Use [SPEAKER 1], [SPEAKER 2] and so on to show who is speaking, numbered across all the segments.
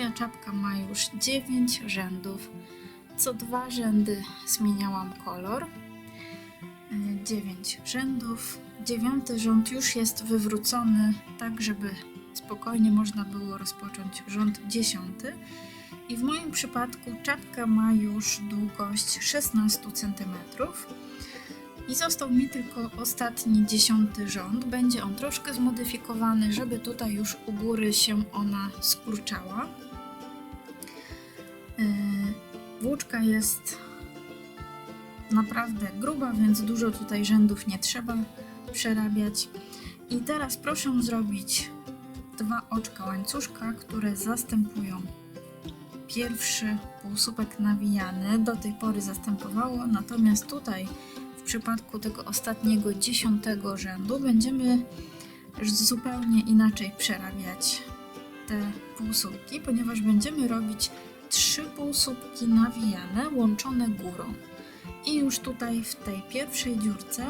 [SPEAKER 1] moja czapka ma już 9 rzędów. Co dwa rzędy zmieniałam kolor. 9 rzędów. Dziewiąty rząd już jest wywrócony, tak żeby spokojnie można było rozpocząć rząd dziesiąty. I w moim przypadku czapka ma już długość 16 cm. I został mi tylko ostatni dziesiąty rząd. Będzie on troszkę zmodyfikowany, żeby tutaj już u góry się ona skurczała. Yy, Włóczka jest naprawdę gruba, więc dużo tutaj rzędów nie trzeba przerabiać. I teraz proszę zrobić dwa oczka łańcuszka, które zastępują pierwszy półsłupek nawijany. Do tej pory zastępowało, natomiast tutaj w przypadku tego ostatniego dziesiątego rzędu będziemy zupełnie inaczej przerabiać te półsłupki, ponieważ będziemy robić trzy półsłupki nawijane łączone górą. I już tutaj w tej pierwszej dziurce,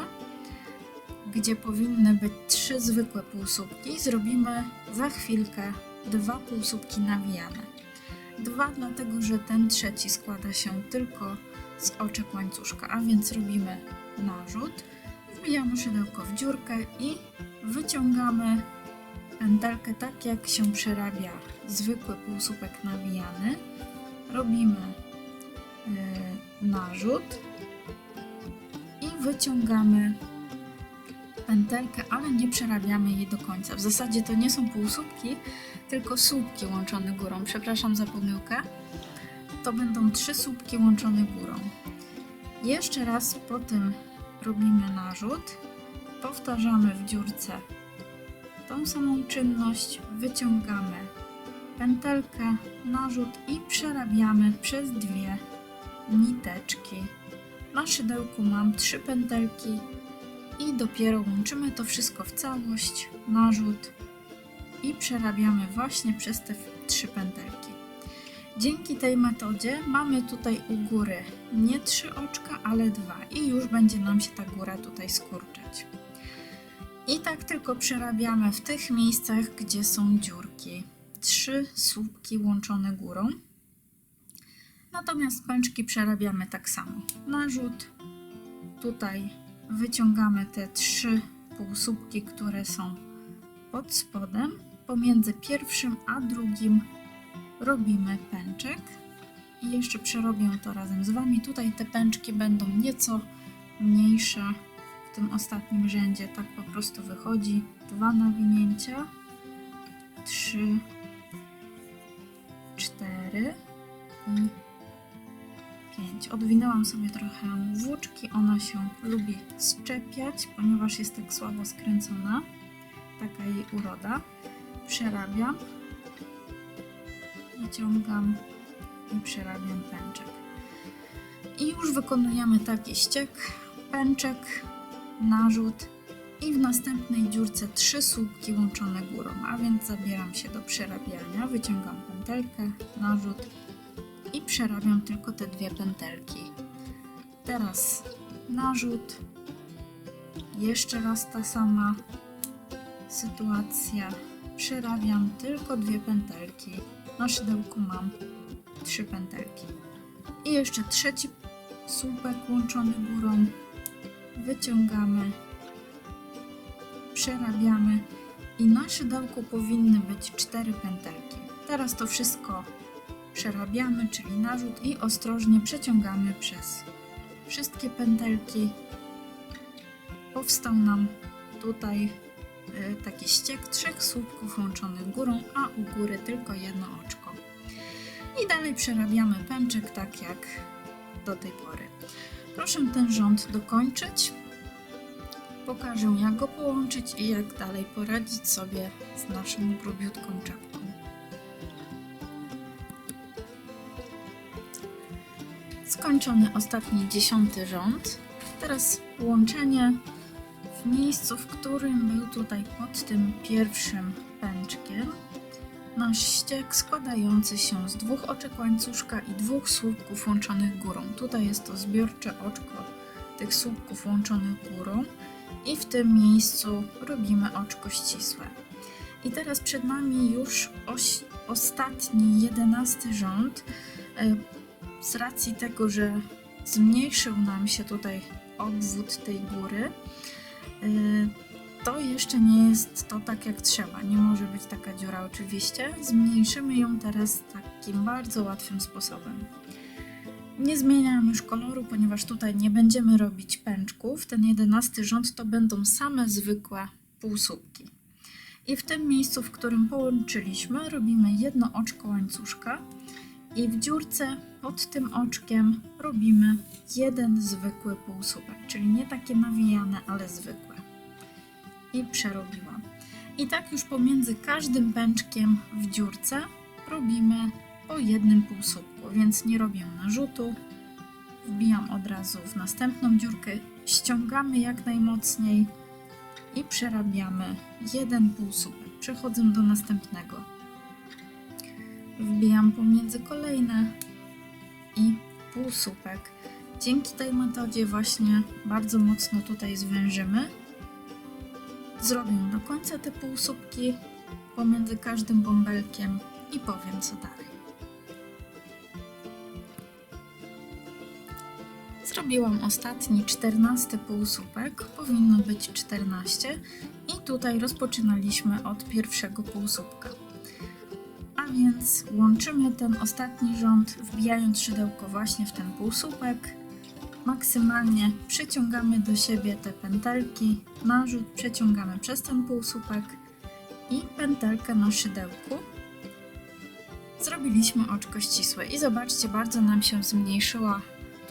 [SPEAKER 1] gdzie powinny być trzy zwykłe półsłupki, zrobimy za chwilkę dwa półsłupki nawijane. Dwa, dlatego że ten trzeci składa się tylko z oczek łańcuszka, a więc robimy narzut, wbijamy szydełko w dziurkę i wyciągamy pętelkę tak jak się przerabia zwykły półsłupek nawijany. Robimy yy, narzut i wyciągamy pętelkę, ale nie przerabiamy jej do końca. W zasadzie to nie są półsłupki, tylko słupki łączone górą. Przepraszam za pomyłkę. To będą trzy słupki łączone górą. Jeszcze raz po tym robimy narzut. Powtarzamy w dziurce tą samą czynność. Wyciągamy pętelkę, narzut i przerabiamy przez dwie niteczki. Na szydełku mam trzy pętelki i dopiero łączymy to wszystko w całość, narzut i przerabiamy właśnie przez te trzy pętelki. Dzięki tej metodzie mamy tutaj u góry nie trzy oczka, ale dwa i już będzie nam się ta góra tutaj skurczać. I tak tylko przerabiamy w tych miejscach, gdzie są dziurki. Trzy słupki łączone górą. Natomiast pęczki przerabiamy tak samo. Narzut, tutaj wyciągamy te trzy półsłupki, które są pod spodem. Pomiędzy pierwszym a drugim robimy pęczek. I jeszcze przerobię to razem z Wami. Tutaj te pęczki będą nieco mniejsze w tym ostatnim rzędzie. Tak po prostu wychodzi. Dwa nawinięcia. Trzy. Cztery. I 5. Odwinęłam sobie trochę włóczki, ona się lubi szczepiać, ponieważ jest tak słabo skręcona. Taka jej uroda. Przerabiam, wyciągam i przerabiam pęczek. I już wykonujemy taki ściek, pęczek, narzut i w następnej dziurce trzy słupki łączone górą, a więc zabieram się do przerabiania, wyciągam pętelkę, narzut i przerabiam tylko te dwie pętelki. Teraz narzut. Jeszcze raz ta sama sytuacja. Przerabiam tylko dwie pętelki. Na szydełku mam trzy pętelki. I jeszcze trzeci słupek łączony górą. Wyciągamy. Przerabiamy. I na szydełku powinny być cztery pętelki. Teraz to wszystko przerabiamy, czyli narzut i ostrożnie przeciągamy przez wszystkie pętelki. Powstał nam tutaj y, taki ściek trzech słupków łączonych górą, a u góry tylko jedno oczko. I dalej przerabiamy pęczek tak jak do tej pory. Proszę ten rząd dokończyć. Pokażę jak go połączyć i jak dalej poradzić sobie z naszą grubiutką czapką. Skończony ostatni dziesiąty rząd. Teraz łączenie w miejscu, w którym był tutaj pod tym pierwszym pęczkiem. Nasz ściek składający się z dwóch oczek łańcuszka i dwóch słupków łączonych górą. Tutaj jest to zbiorcze oczko tych słupków łączonych górą i w tym miejscu robimy oczko ścisłe. I teraz przed nami już oś ostatni, jedenasty rząd. E, Z racji tego, że zmniejszył nam się tutaj obwód tej góry, e, to jeszcze nie jest to tak jak trzeba. Nie może być taka dziura oczywiście. Zmniejszymy ją teraz takim bardzo łatwym sposobem. Nie zmieniam już koloru, ponieważ tutaj nie będziemy robić pęczków. Ten jedenasty rząd to będą same zwykłe półsłupki. I w tym miejscu, w którym połączyliśmy, robimy jedno oczko łańcuszka i w dziurce pod tym oczkiem robimy jeden zwykły półsłupek, czyli nie takie nawijane, ale zwykłe. I przerobiłam. I tak już pomiędzy każdym pęczkiem w dziurce robimy po jednym półsłupku, więc nie robię narzutu. Wbijam od razu w następną dziurkę, ściągamy jak najmocniej i przerabiamy jeden półsłupek. Przechodzę do następnego. Wbijam pomiędzy kolejne i półsłupek. Dzięki tej metodzie właśnie bardzo mocno tutaj zwężymy. Zrobię do końca te półsłupki pomiędzy każdym bąbelkiem i powiem co dalej. Zrobiłam ostatni, czternasty półsłupek, powinno być 14 i tutaj rozpoczynaliśmy od pierwszego półsłupka. A więc łączymy ten ostatni rząd, wbijając szydełko właśnie w ten półsłupek. Maksymalnie przyciągamy do siebie te pętelki, narzut przeciągamy przez ten półsłupek i pętelkę na szydełku. Zrobiliśmy oczko ścisłe i zobaczcie, bardzo nam się zmniejszyła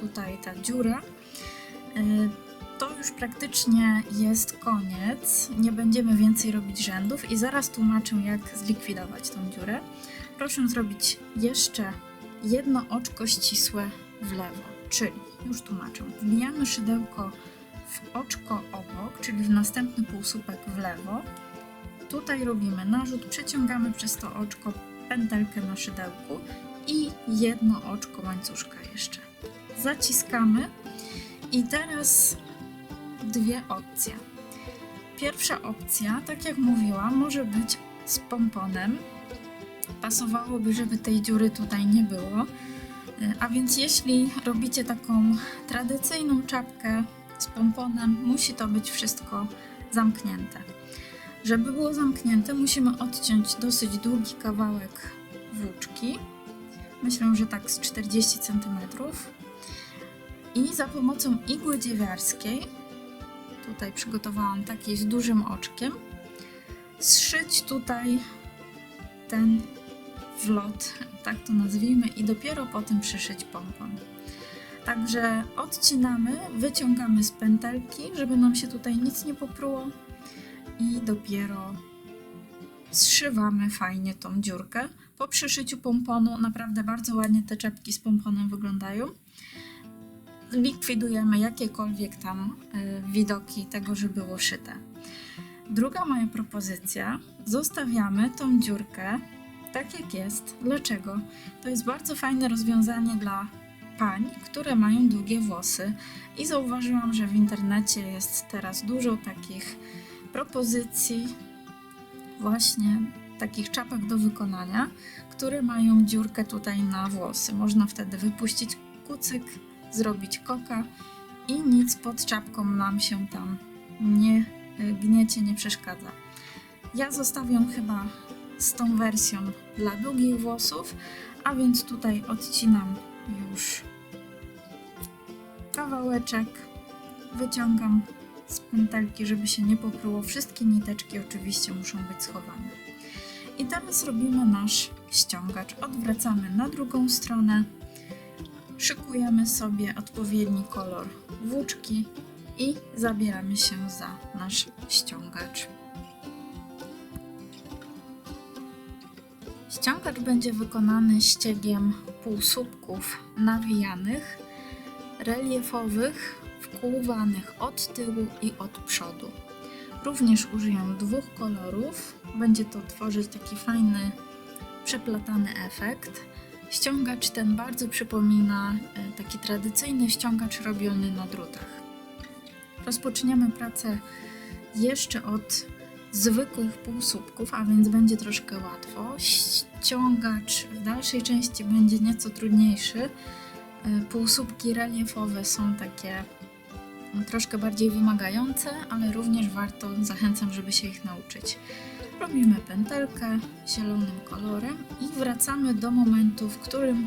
[SPEAKER 1] tutaj ta dziura. Y, To już praktycznie jest koniec. Nie będziemy więcej robić rzędów i zaraz tłumaczę, jak zlikwidować tą dziurę. Proszę zrobić jeszcze jedno oczko ścisłe w lewo, czyli już tłumaczę. Wbijamy szydełko w oczko obok, czyli w następny półsłupek w lewo. Tutaj robimy narzut, przeciągamy przez to oczko pętelkę na szydełku i jedno oczko łańcuszka jeszcze zaciskamy i teraz dwie opcje. Pierwsza opcja, tak jak mówiłam, może być z pomponem. Pasowałoby, żeby tej dziury tutaj nie było. Y, A więc jeśli robicie taką tradycyjną czapkę z pomponem, musi to być wszystko zamknięte. Żeby było zamknięte, musimy odciąć dosyć długi kawałek włóczki. Myślę, że tak z 40 cm i za pomocą igły dziewiarskiej, tutaj przygotowałam taki z dużym oczkiem, zszyć tutaj ten wlot, tak to nazwijmy, i dopiero potem przyszyć pompon. Także odcinamy, wyciągamy z pętelki, żeby nam się tutaj nic nie popruło i dopiero zszywamy fajnie tą dziurkę. Po przyszyciu pomponu naprawdę bardzo ładnie te czepki z pomponem wyglądają likwidujemy jakiekolwiek tam y, widoki tego, że było szyte. Druga moja propozycja, zostawiamy tą dziurkę tak jak jest. Dlaczego? To jest bardzo fajne rozwiązanie dla pań, które mają długie włosy i zauważyłam, że w internecie jest teraz dużo takich propozycji właśnie takich czapek do wykonania, które mają dziurkę tutaj na włosy. Można wtedy wypuścić kucyk, zrobić koka i nic pod czapką nam się tam nie y, gniecie, nie przeszkadza. Ja zostawiam chyba z tą wersją dla długich włosów, a więc tutaj odcinam już kawałeczek, wyciągam z pętelki, żeby się nie popruło. Wszystkie niteczki oczywiście muszą być schowane. I teraz robimy nasz ściągacz. Odwracamy na drugą stronę szykujemy sobie odpowiedni kolor włóczki i zabieramy się za nasz ściągacz. Ściągacz będzie wykonany ściegiem półsłupków nawijanych, reliefowych, wkłuwanych od tyłu i od przodu. Również użyję dwóch kolorów. Będzie to tworzyć taki fajny, przeplatany efekt. Ściągacz ten bardzo przypomina e, taki tradycyjny ściągacz robiony na drutach. Rozpoczniemy pracę jeszcze od zwykłych półsłupków, a więc będzie troszkę łatwo. Ściągacz w dalszej części będzie nieco trudniejszy. Y, Półsłupki reliefowe są takie mm, troszkę bardziej wymagające, ale również warto, zachęcam, żeby się ich nauczyć. Robimy pętelkę zielonym kolorem i wracamy do momentu, w którym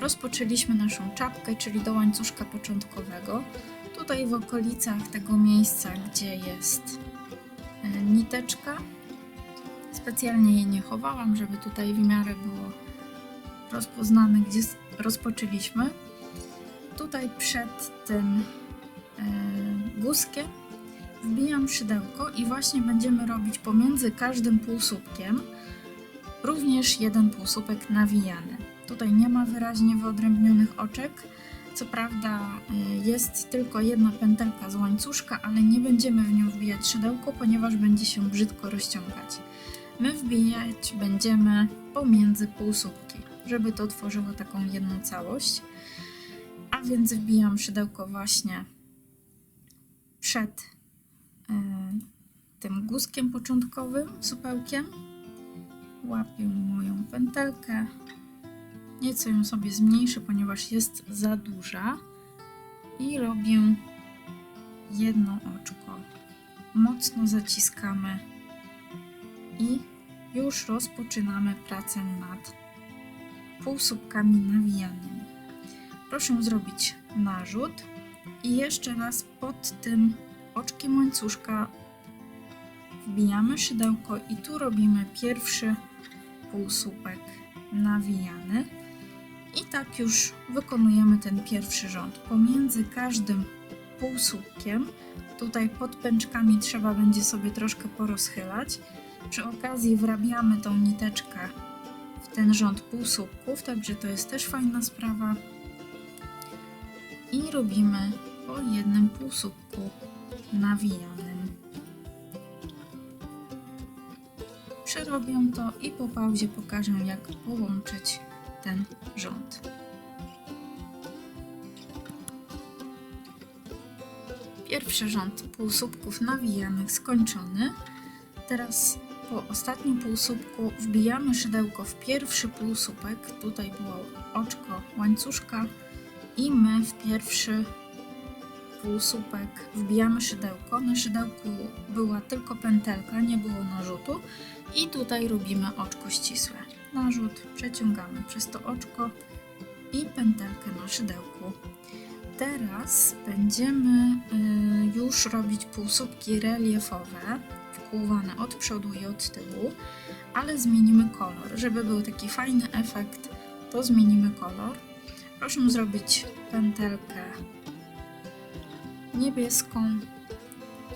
[SPEAKER 1] rozpoczęliśmy naszą czapkę, czyli do łańcuszka początkowego. Tutaj w okolicach tego miejsca, gdzie jest e, niteczka. Specjalnie jej nie chowałam, żeby tutaj w miarę było rozpoznane, gdzie rozpoczęliśmy. Tutaj przed tym e, guzkiem wbijam szydełko i właśnie będziemy robić pomiędzy każdym półsłupkiem również jeden półsłupek nawijany. Tutaj nie ma wyraźnie wyodrębnionych oczek. Co prawda y, jest tylko jedna pętelka z łańcuszka, ale nie będziemy w nią wbijać szydełko, ponieważ będzie się brzydko rozciągać. My wbijać będziemy pomiędzy półsłupki, żeby to tworzyło taką jedną całość. A więc wbijam szydełko właśnie przed tym guzkiem początkowym, supełkiem. Łapię moją pętelkę, Nieco ją sobie zmniejszę, ponieważ jest za duża. I robię jedno oczko. Mocno zaciskamy i już rozpoczynamy pracę nad półsłupkami nawijanymi. Proszę zrobić narzut i jeszcze raz pod tym oczkiem łańcuszka wbijamy szydełko i tu robimy pierwszy półsłupek nawijany. I tak już wykonujemy ten pierwszy rząd. Pomiędzy każdym półsłupkiem, tutaj pod pęczkami trzeba będzie sobie troszkę porozchylać. Przy okazji wrabiamy tą niteczkę w ten rząd półsłupków, także to jest też fajna sprawa. I robimy po jednym półsłupku nawijanym. Przerobię to i po pauzie pokażę jak połączyć ten rząd. Pierwszy rząd półsłupków nawijanych skończony. Teraz po ostatnim półsłupku wbijamy szydełko w pierwszy półsłupek. Tutaj było oczko łańcuszka i my w pierwszy półsłupek wbijamy szydełko. Na szydełku była tylko pętelka, nie było narzutu. I tutaj robimy oczko ścisłe. Narzut przeciągamy przez to oczko i pętelkę na szydełku. Teraz będziemy y, już robić półsłupki reliefowe, wkłuwane od przodu i od tyłu, ale zmienimy kolor. Żeby był taki fajny efekt, to zmienimy kolor. Proszę zrobić pętelkę niebieską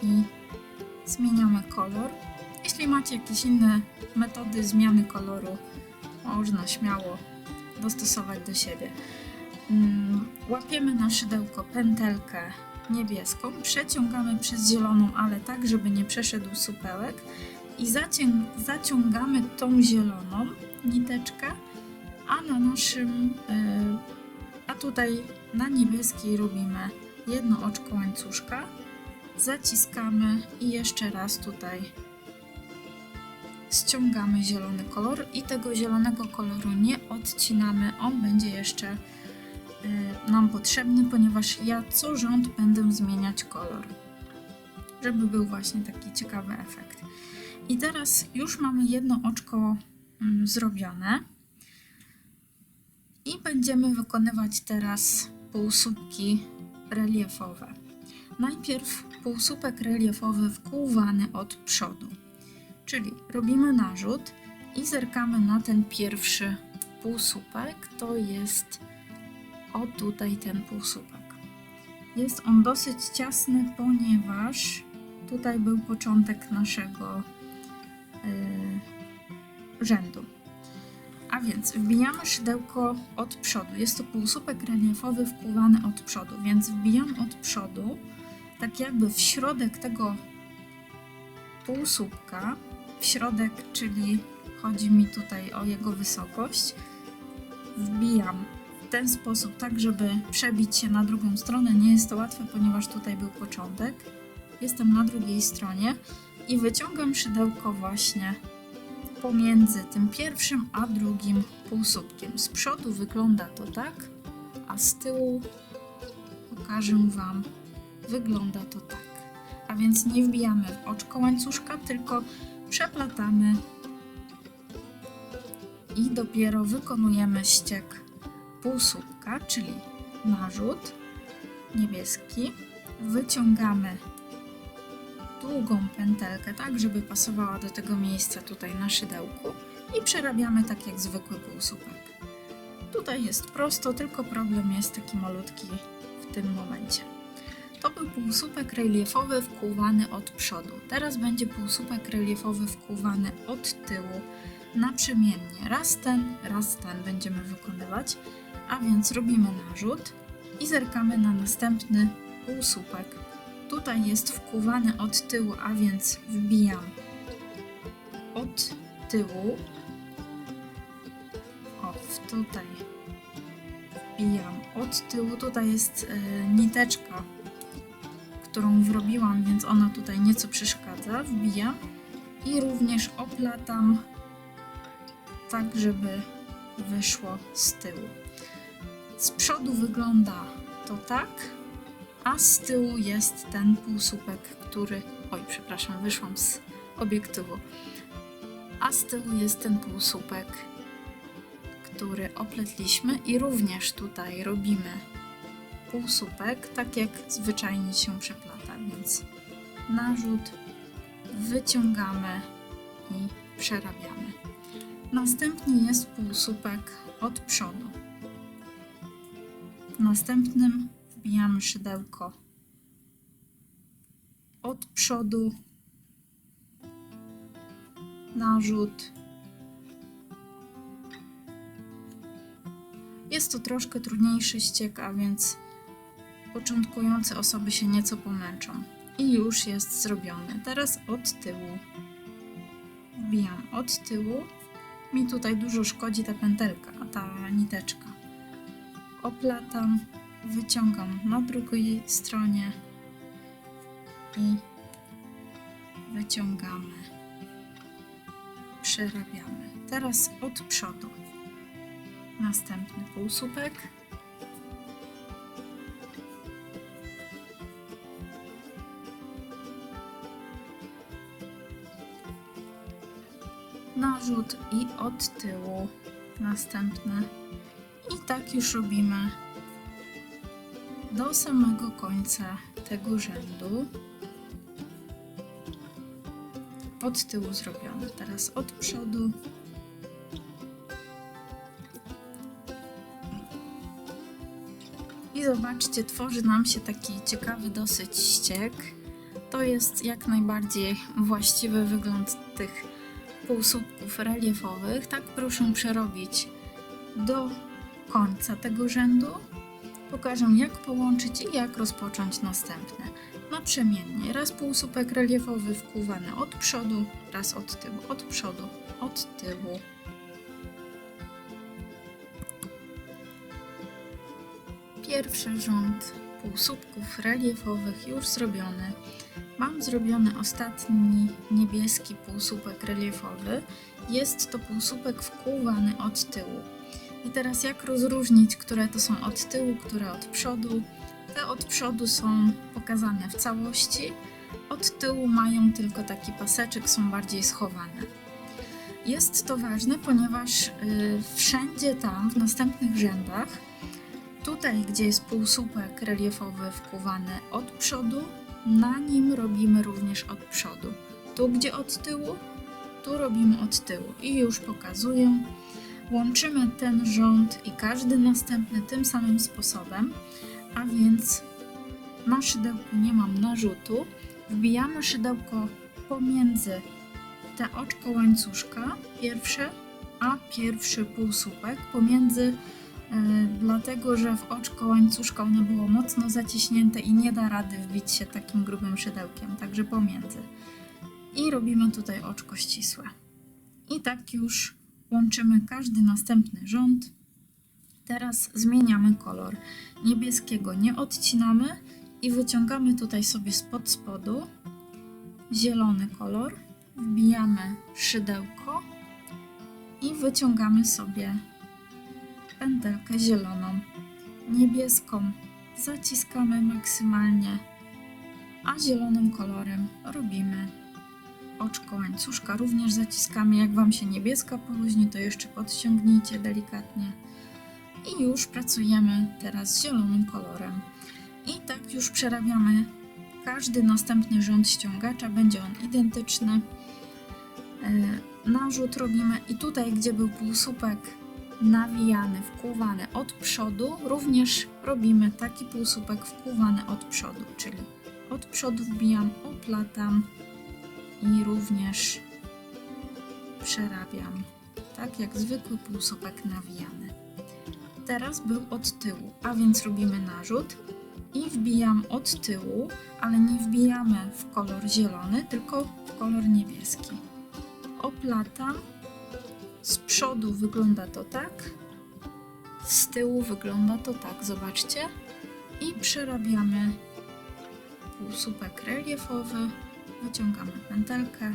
[SPEAKER 1] i zmieniamy kolor. Jeśli macie jakieś inne metody zmiany koloru, można śmiało dostosować do siebie. Mm, Łapiemy na szydełko pętelkę niebieską, przeciągamy przez zieloną, ale tak, żeby nie przeszedł supełek i zacią- zaciągamy tą zieloną niteczkę, a na naszym, yy, a tutaj na niebieskiej robimy jedno oczko łańcuszka, zaciskamy i jeszcze raz tutaj ściągamy zielony kolor i tego zielonego koloru nie odcinamy, on będzie jeszcze y, nam potrzebny, ponieważ ja co rząd będę zmieniać kolor, żeby był właśnie taki ciekawy efekt. I teraz już mamy jedno oczko mm, zrobione. I będziemy wykonywać teraz półsłupki reliefowe. Najpierw półsłupek reliefowy wkłuwany od przodu. Czyli robimy narzut i zerkamy na ten pierwszy półsłupek. To jest o tutaj ten półsłupek. Jest on dosyć ciasny, ponieważ tutaj był początek naszego yy, rzędu. Więc wbijamy szydełko od przodu. Jest to półsłupek reliefowy wkłuwany od przodu, więc wbijam od przodu, tak jakby w środek tego półsłupka, w środek, czyli chodzi mi tutaj o jego wysokość. Wbijam w ten sposób, tak żeby przebić się na drugą stronę. Nie jest to łatwe, ponieważ tutaj był początek. Jestem na drugiej stronie i wyciągam szydełko właśnie pomiędzy tym pierwszym a drugim półsłupkiem. Z przodu wygląda to tak, a z tyłu pokażę Wam, wygląda to tak. A więc nie wbijamy w oczko łańcuszka, tylko przeplatamy i dopiero wykonujemy ściek półsłupka, czyli narzut niebieski. Wyciągamy długą pętelkę, tak żeby pasowała do tego miejsca tutaj na szydełku i przerabiamy tak jak zwykły półsłupek. Tutaj jest prosto, tylko problem jest taki malutki w tym momencie. To był półsłupek reliefowy wkłuwany od przodu. Teraz będzie półsłupek reliefowy wkłuwany od tyłu naprzemiennie. Raz ten, raz ten będziemy wykonywać, a więc robimy narzut i zerkamy na następny półsłupek. Tutaj jest wkłuwany od tyłu, a więc wbijam od tyłu. O, tutaj wbijam od tyłu. Tutaj jest e, niteczka, którą wrobiłam, więc ona tutaj nieco przeszkadza. Wbijam i również oplatam tak, żeby wyszło z tyłu. Z przodu wygląda to tak, a z tyłu jest ten półsłupek, który. Oj, przepraszam, wyszłam z obiektywu. A z tyłu jest ten półsłupek, który opletliśmy, i również tutaj robimy półsłupek, tak jak zwyczajnie się przeplata, więc narzut wyciągamy i przerabiamy. Następnie jest półsłupek od przodu. W następnym wbijamy szydełko od przodu, narzut. Jest to troszkę trudniejszy ściek, a więc początkujące osoby się nieco pomęczą. I już jest zrobiony. Teraz od tyłu. Wbijam od tyłu. Mi tutaj dużo szkodzi ta pętelka, ta niteczka. Oplatam, wyciągam na drugiej stronie i wyciągamy. Przerabiamy. Teraz od przodu. Następny półsłupek. narzut i od tyłu następne. I tak już robimy do samego końca tego rzędu. Od tyłu zrobione, teraz od przodu. I zobaczcie, tworzy nam się taki ciekawy dosyć ściek. To jest jak najbardziej właściwy wygląd tych półsłupków reliefowych. Tak proszę przerobić do końca tego rzędu. Pokażę jak połączyć i jak rozpocząć następne. Naprzemiennie. Raz półsłupek reliefowy wkłuwany od przodu, raz od tyłu, od przodu, od tyłu. Pierwszy rząd półsłupków reliefowych już zrobiony. Mam zrobiony ostatni niebieski półsłupek reliefowy. Jest to półsłupek wkłuwany od tyłu. I teraz jak rozróżnić, które to są od tyłu, które od przodu? Te od przodu są pokazane w całości, od tyłu mają tylko taki paseczek, są bardziej schowane. Jest to ważne, ponieważ yy, wszędzie tam, w następnych rzędach, tutaj, gdzie jest półsłupek reliefowy wkuwany od przodu, na nim robimy również od przodu. Tu, gdzie od tyłu, tu robimy od tyłu. I już pokazuję. Łączymy ten rząd i każdy następny tym samym sposobem, a więc na szydełku nie mam narzutu. Wbijamy szydełko pomiędzy te oczko łańcuszka, pierwsze, a pierwszy półsłupek, pomiędzy E, dlatego że w oczko łańcuszka ono było mocno zaciśnięte i nie da rady wbić się takim grubym szydełkiem, także pomiędzy. I robimy tutaj oczko ścisłe. I tak już łączymy każdy następny rząd. Teraz zmieniamy kolor. Niebieskiego nie odcinamy i wyciągamy tutaj sobie spod spodu zielony kolor, wbijamy szydełko i wyciągamy sobie pętelkę zieloną, niebieską. Zaciskamy maksymalnie, a zielonym kolorem robimy oczko łańcuszka. Również zaciskamy, jak Wam się niebieska poluźni, to jeszcze podciągnijcie delikatnie. I już pracujemy teraz z zielonym kolorem. I tak już przerabiamy każdy następny rząd ściągacza, będzie on identyczny. E, Narzut robimy i tutaj, gdzie był półsłupek nawijany, wkłuwany od przodu, również robimy taki półsłupek wkłuwany od przodu, czyli od przodu wbijam, oplatam i również przerabiam, tak jak zwykły półsłupek nawijany. Teraz był od tyłu, a więc robimy narzut i wbijam od tyłu, ale nie wbijamy w kolor zielony, tylko w kolor niebieski. Oplatam, z przodu wygląda to tak, z tyłu wygląda to tak, zobaczcie. I przerabiamy półsłupek reliefowy, wyciągamy pętelkę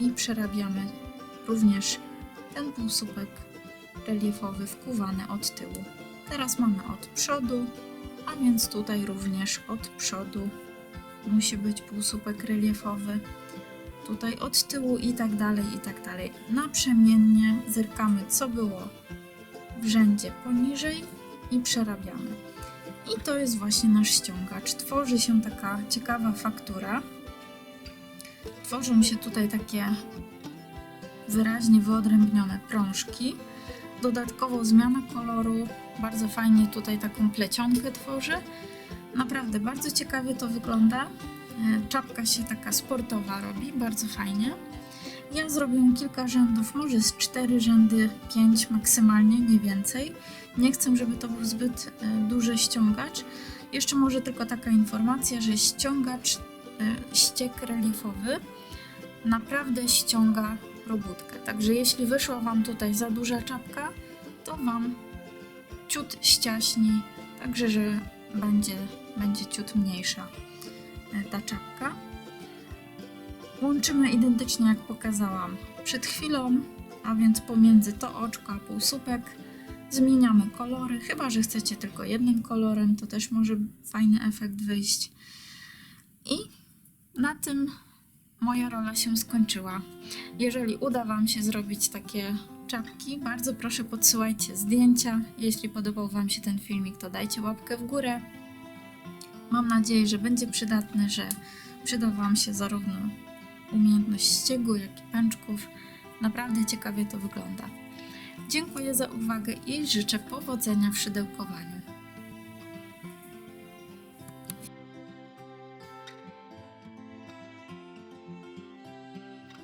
[SPEAKER 1] i przerabiamy również ten półsłupek reliefowy wkuwany od tyłu. Teraz mamy od przodu, a więc tutaj również od przodu musi być półsłupek reliefowy. Tutaj od tyłu i tak dalej, i tak dalej. Naprzemiennie zerkamy, co było w rzędzie poniżej i przerabiamy. I to jest właśnie nasz ściągacz. Tworzy się taka ciekawa faktura. Tworzą się tutaj takie wyraźnie wyodrębnione prążki. Dodatkowo zmiana koloru bardzo fajnie tutaj taką plecionkę tworzy. Naprawdę bardzo ciekawie to wygląda. E, Czapka się taka sportowa robi, bardzo fajnie. Ja zrobię kilka rzędów, może z cztery rzędy, pięć maksymalnie, nie więcej. Nie chcę, żeby to był zbyt e, duży ściągacz. Jeszcze może tylko taka informacja, że ściągacz, e, ściek reliefowy naprawdę ściąga robótkę. Także jeśli wyszła Wam tutaj za duża czapka, to Wam ciut ściaśni, także że będzie, będzie ciut mniejsza e, ta czapka. Łączymy identycznie jak pokazałam przed chwilą, a więc pomiędzy to oczko a półsłupek zmieniamy kolory, chyba że chcecie tylko jednym kolorem, to też może fajny efekt wyjść. I na tym moja rola się skończyła. Jeżeli uda Wam się zrobić takie czapki, bardzo proszę podsyłajcie zdjęcia. Jeśli podobał Wam się ten filmik, to dajcie łapkę w górę. Mam nadzieję, że będzie przydatny, że przyda Wam się zarówno umiejętność ściegu, jak i pęczków. Naprawdę ciekawie to wygląda. Dziękuję za uwagę i życzę powodzenia w szydełkowaniu.